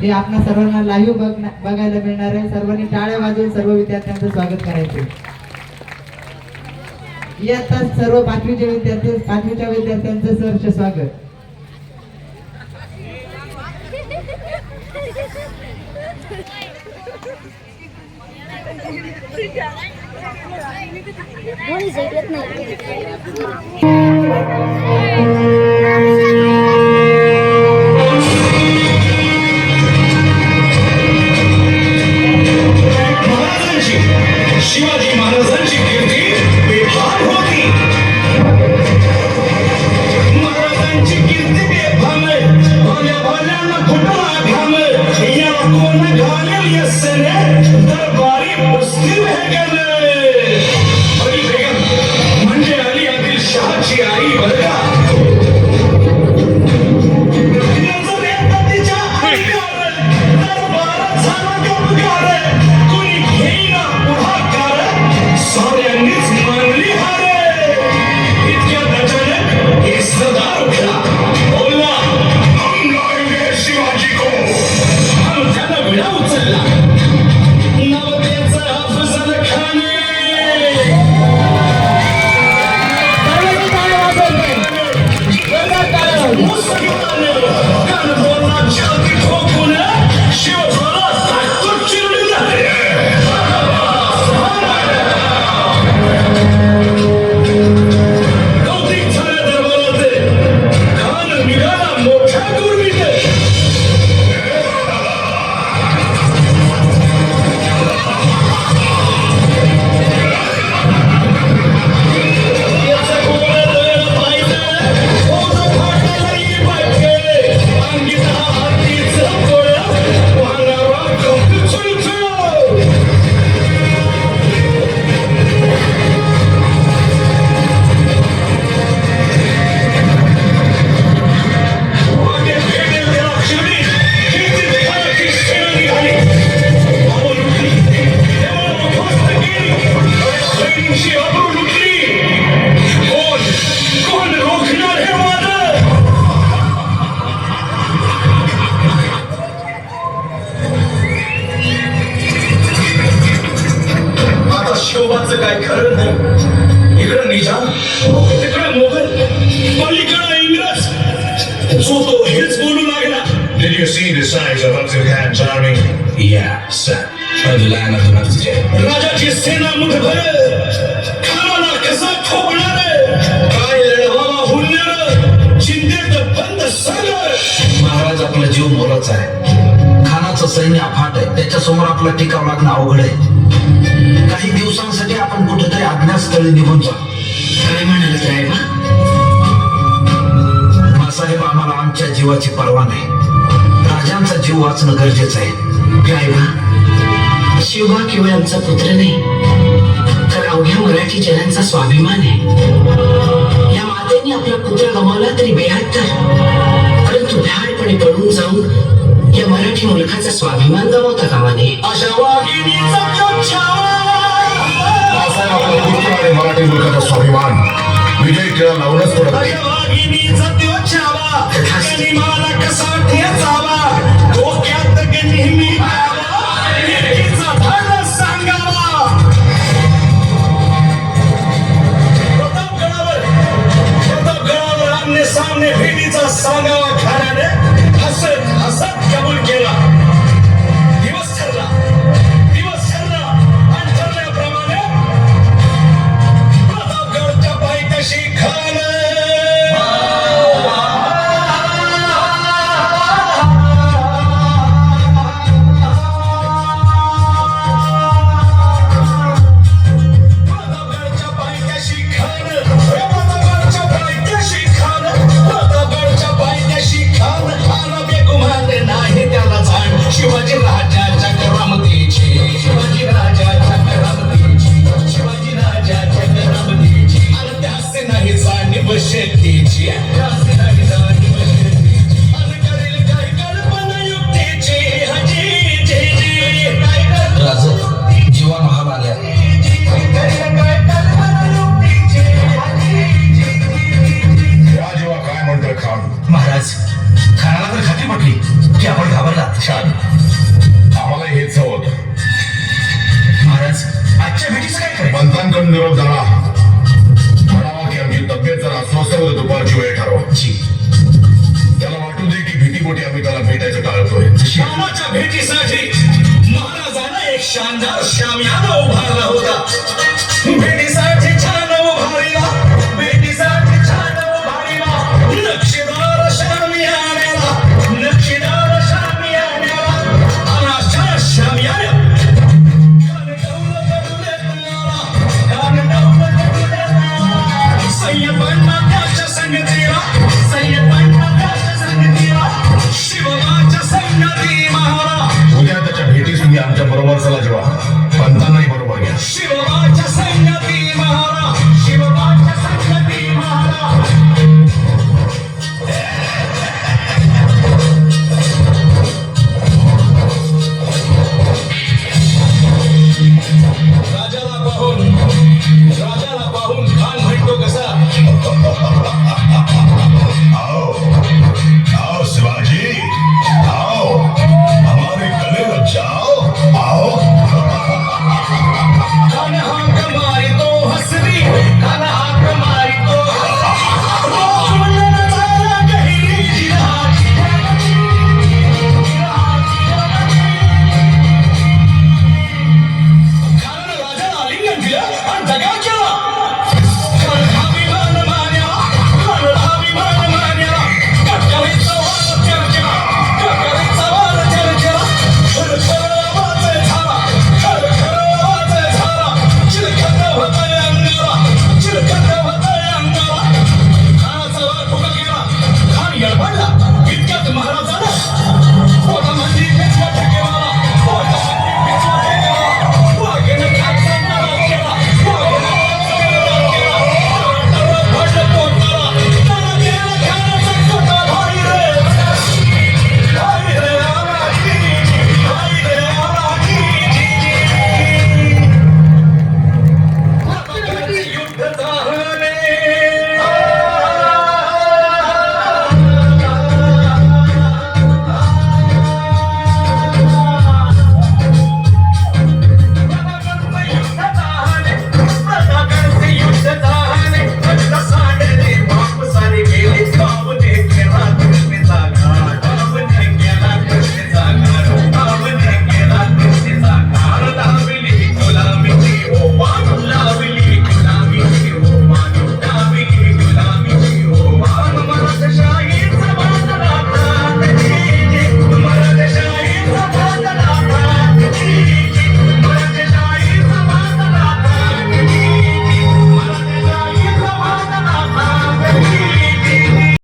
हे आपणा सर्वांना लाईव्ह बघायला मिळणार आहे. सर्वांनी टाळ्या वाजवून सर्व विद्यार्थ्यांचं स्वागत करायचे इयत्ता सर्व पाचवीचे विद्यार्थी पाचवीच्या विद्यार्थ्यांचं सहर्ष स्वागत. नाही. आता शिवबाचं काय खरं नाही. इकडं निजाम तिकडं मोगल पलीकडं इंग्रज. जो तो हेच बोलू लागला. Did you see the size of Uncle Khan's army? Yeah, sir. Heard the line of the States. राजाची सेना मुठभर. खानाला कसा ठोकणार काय लढवावा हुंडणार चिंतेत बंद सगळं महाराज आपला जीव मोलाचा आहे. खानाचं सैन्य अफाट आहे. त्याच्यासमोर आपला टिकाव लागणं अवघड आहे. अज्ञातस्थळी निघून जा. काय म्हणाल रायबा मासाहेब आम्हाला आमच्या जीवाची पर्वा नाही. राजांचा जीव वाचणं गरजेचं आहे. रायबा शिवबा केवळ आमचा पुत्र नाही. तर अवघ्या मराठी जनांचा स्वाभिमान आहे. या मातेने आपला पुत्र गमावला तरी बेहत्तर परंतु भ्याडपणे पडून जाऊन या मराठी मुलखाचा स्वाभिमान गमावता कामा नये. अशा मुलखाचा स्वाभिमान. विजय टिळा लावूनच पडत नाही शेतीची. जीवा महामान्या जेव्हा काय म्हणतोय महाराज खानाला तर खात्री पटली की आपण घाबरला. छान आम्हाला हेच हवं महाराज आजच्या भेटीचं काय करेल निरोप झाला